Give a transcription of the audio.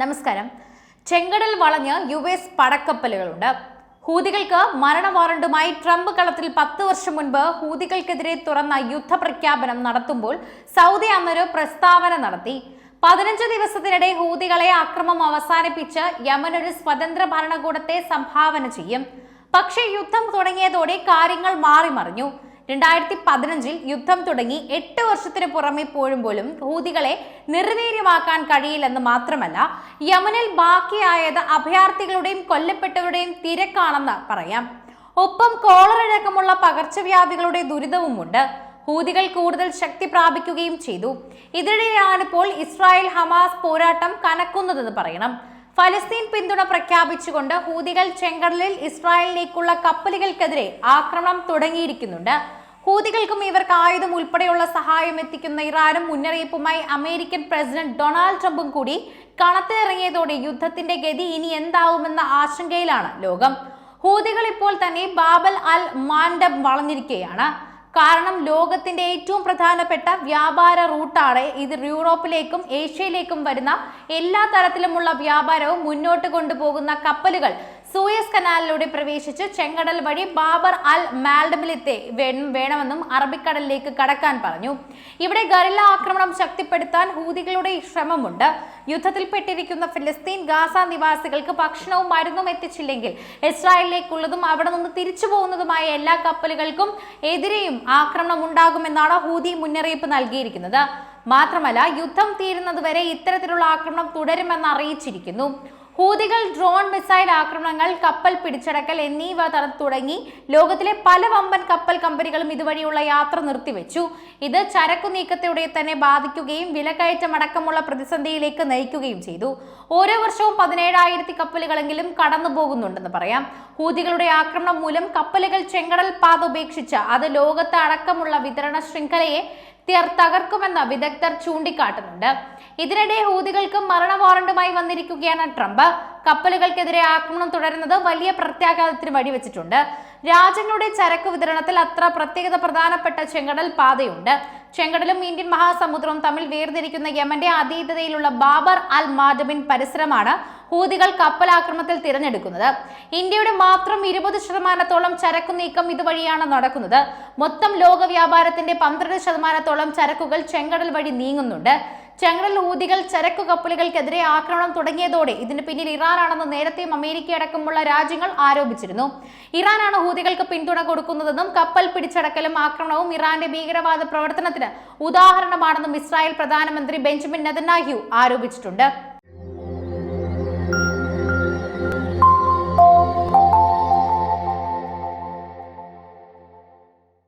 നമസ്കാരം. ചെങ്കടൽ വളഞ്ഞ് യു എസ് പടക്കപ്പലുകളുണ്ട്. ഹൂതികൾക്ക് മരണ വാറണ്ടുമായി ട്രംപ് കളത്തിൽ പത്ത് വർഷം മുൻപ് ഹൂതികൾക്കെതിരെ തുറന്ന യുദ്ധപ്രഖ്യാപനം നടത്തുമ്പോൾ സൗദി അന്നൊരു പ്രസ്താവന നടത്തി. പതിനഞ്ച് ദിവസത്തിനിടെ ഹൂതികളെ അക്രമം അവസാനിപ്പിച്ച് യമൻ ഒരു സ്വതന്ത്ര ഭരണകൂടത്തെ സംഭാവന ചെയ്യും. പക്ഷേ യുദ്ധം തുടങ്ങിയതോടെ കാര്യങ്ങൾ മാറിമറിഞ്ഞു. രണ്ടായിരത്തി പതിനഞ്ചിൽ യുദ്ധം തുടങ്ങി എട്ട് വർഷത്തിന് പുറമെ പോലും ഹൂതികളെ നിർവീര്യമാക്കാൻ കഴിയില്ലെന്ന് മാത്രമല്ല യമനിൽ ബാക്കിയായത് അഭയാർത്ഥികളുടെയും കൊല്ലപ്പെട്ടവരുടെയും തിരക്കാണെന്ന് പറയാം. ഒപ്പം കോളറടക്കമുള്ള പകർച്ചവ്യാധികളുടെ ദുരിതവുമുണ്ട്. ഹൂതികൾ കൂടുതൽ ശക്തി പ്രാപിക്കുകയും ചെയ്തു. ഇതിനിടെയാണിപ്പോൾ ഇസ്രായേൽ ഹമാസ് പോരാട്ടം കനക്കുന്നതെന്ന് പറയണം. ഫലസ്തീൻ പിന്തുണ പ്രഖ്യാപിച്ചുകൊണ്ട് ഹൂതികൾ ചെങ്കടലിൽ ഇസ്രായേലിലേക്കുള്ള കപ്പലുകൾക്കെതിരെ ആക്രമണം തുടങ്ങിയിരിക്കുന്നുണ്ട്. ഹൂതികൾക്കും ഇവർക്ക് ആയുധം ഉൾപ്പെടെയുള്ള സഹായം എത്തിക്കുന്ന ഇറാനും മുന്നറിയിപ്പുമായി അമേരിക്കൻ പ്രസിഡന്റ് ഡൊണാൾഡ് ട്രംപും കൂടി കളത്തിലിറങ്ങിയതോടെ യുദ്ധത്തിന്റെ ഗതി ഇനി എന്താവുമെന്ന ആശങ്കയിലാണ് ലോകം. ഹൂതികൾ ഇപ്പോൾ തന്നെ ബാബൽ അൽ മാൻഡബ് വളഞ്ഞിരിക്കുകയാണ് കാരണം ലോകത്തിന്റെ ഏറ്റവും പ്രധാനപ്പെട്ട വ്യാപാര റൂട്ടാണ് ഇത്. യൂറോപ്പിലേക്കും ഏഷ്യയിലേക്കും വരുന്ന എല്ലാ തരത്തിലുമുള്ള വ്യാപാരവും മുന്നോട്ട് കൊണ്ടുപോകുന്ന കപ്പലുകൾ സൂയസ് കനാലിലൂടെ പ്രവേശിച്ച് ചെങ്കടൽ വഴി ബാബർ അൽ മാൽഡബിലെത്തെ വേണമെന്നും അറബിക്കടലിലേക്ക് കടക്കാൻ പറഞ്ഞു. ഇവിടെ ഗറില്ല ആക്രമണം ശക്തിപ്പെടുത്താൻ ഹൂതികളുടെ ശ്രമമുണ്ട്. യുദ്ധത്തിൽപ്പെട്ടിരിക്കുന്ന ഫിലിസ്തീൻ ഗാസ നിവാസികൾക്ക് ഭക്ഷണവും മരുന്നും എത്തിച്ചില്ലെങ്കിൽ ഇസ്രായേലിലേക്കുള്ളതും അവിടെ നിന്ന് തിരിച്ചു പോകുന്നതുമായ എല്ലാ കപ്പലുകൾക്കും എതിരെയും ആക്രമണം ഉണ്ടാകുമെന്നാണ് ഹൂതി മുന്നറിയിപ്പ് നൽകിയിരിക്കുന്നത്. മാത്രമല്ല യുദ്ധം തീരുന്നതുവരെ ഇത്തരത്തിലുള്ള ആക്രമണം തുടരുമെന്ന് അറിയിച്ചിരിക്കുന്നു. ഹൂതികൾ ഡ്രോൺ മിസൈൽ ആക്രമണങ്ങൾ കപ്പൽ പിടിച്ചടക്കൽ എന്നിവ തുടങ്ങി ലോകത്തിലെ പല വമ്പൻ കപ്പൽ കമ്പനികളും ഇതുവഴിയുള്ള യാത്ര നിർത്തിവെച്ചു. ഇത് ചരക്കു നീക്കത്തിലൂടെ തന്നെ ബാധിക്കുകയും വിലക്കയറ്റം അടക്കമുള്ള പ്രതിസന്ധിയിലേക്ക് നയിക്കുകയും ചെയ്തു. ഓരോ വർഷവും പതിനേഴായിരത്തി കപ്പലുകളെങ്കിലും കടന്നു പോകുന്നുണ്ടെന്ന് പറയാം. ഹൂതികളുടെ ആക്രമണം മൂലം കപ്പലുകൾ ചെങ്കടൽ പാത ഉപേക്ഷിച്ച് അത് ലോകത്ത് അടക്കമുള്ള വിതരണ ശൃംഖലയെ തകർക്കുമെന്ന് വിദഗ്ധർ ചൂണ്ടിക്കാട്ടുന്നുണ്ട്. ഇതിനിടെ ഹൂതികൾക്ക് മരണ വാറണ്ടുമായി വന്നിരിക്കുകയാണ് ട്രംപ്. കപ്പലുകൾക്കെതിരെ ആക്രമണം തുടരുന്നത് വലിയ പ്രത്യാഘാതത്തിന് വഴിവെച്ചിട്ടുണ്ട്. രാജ്യങ്ങളുടെ ചരക്ക് വിതരണത്തിൽ അത്ര പ്രത്യേകത പ്രധാനപ്പെട്ട ചെങ്കടൽ പാതയുണ്ട്. ചെങ്കടലും ഇന്ത്യൻ മഹാസമുദ്രവും തമ്മിൽ വേർതിരിക്കുന്ന യമന്റെ അതീതതയിലുള്ള ബാബർ അൽ മാജബിൻ പരിസരമാണ് ഹൂതികൾ കപ്പലാക്രമണത്തിൽ തിരഞ്ഞെടുക്കുന്നത്. ഇന്ത്യയുടെ മാത്രം ഇരുപത് ശതമാനത്തോളം ചരക്കു നീക്കം ഇതുവഴിയാണ് നടക്കുന്നത്. മൊത്തം ലോക വ്യാപാരത്തിന്റെ പന്ത്രണ്ട് ശതമാനത്തോളം ചരക്കുകൾ ചെങ്കടൽ വഴി നീങ്ങുന്നുണ്ട്. ചെങ്കടൽ ഊതികൾ ചരക്കു കപ്പലുകൾക്കെതിരെ ആക്രമണം തുടങ്ങിയതോടെ ഇതിന് പിന്നിൽ ഇറാനാണെന്ന് നേരത്തെയും അമേരിക്ക അടക്കമുള്ള രാജ്യങ്ങൾ ആരോപിച്ചിരുന്നു. ഇറാനാണ് ഹൂതികൾക്ക് പിന്തുണ കൊടുക്കുന്നതെന്നും കപ്പൽ പിടിച്ചടക്കലും ആക്രമണവും ഇറാന്റെ ഭീകരവാദ പ്രവർത്തനത്തിന് ഉദാഹരണമാണെന്നും ഇസ്രായേൽ പ്രധാനമന്ത്രി ബെഞ്ചമിൻ നെതന്യാഹു ആരോപിച്ചിട്ടുണ്ട്.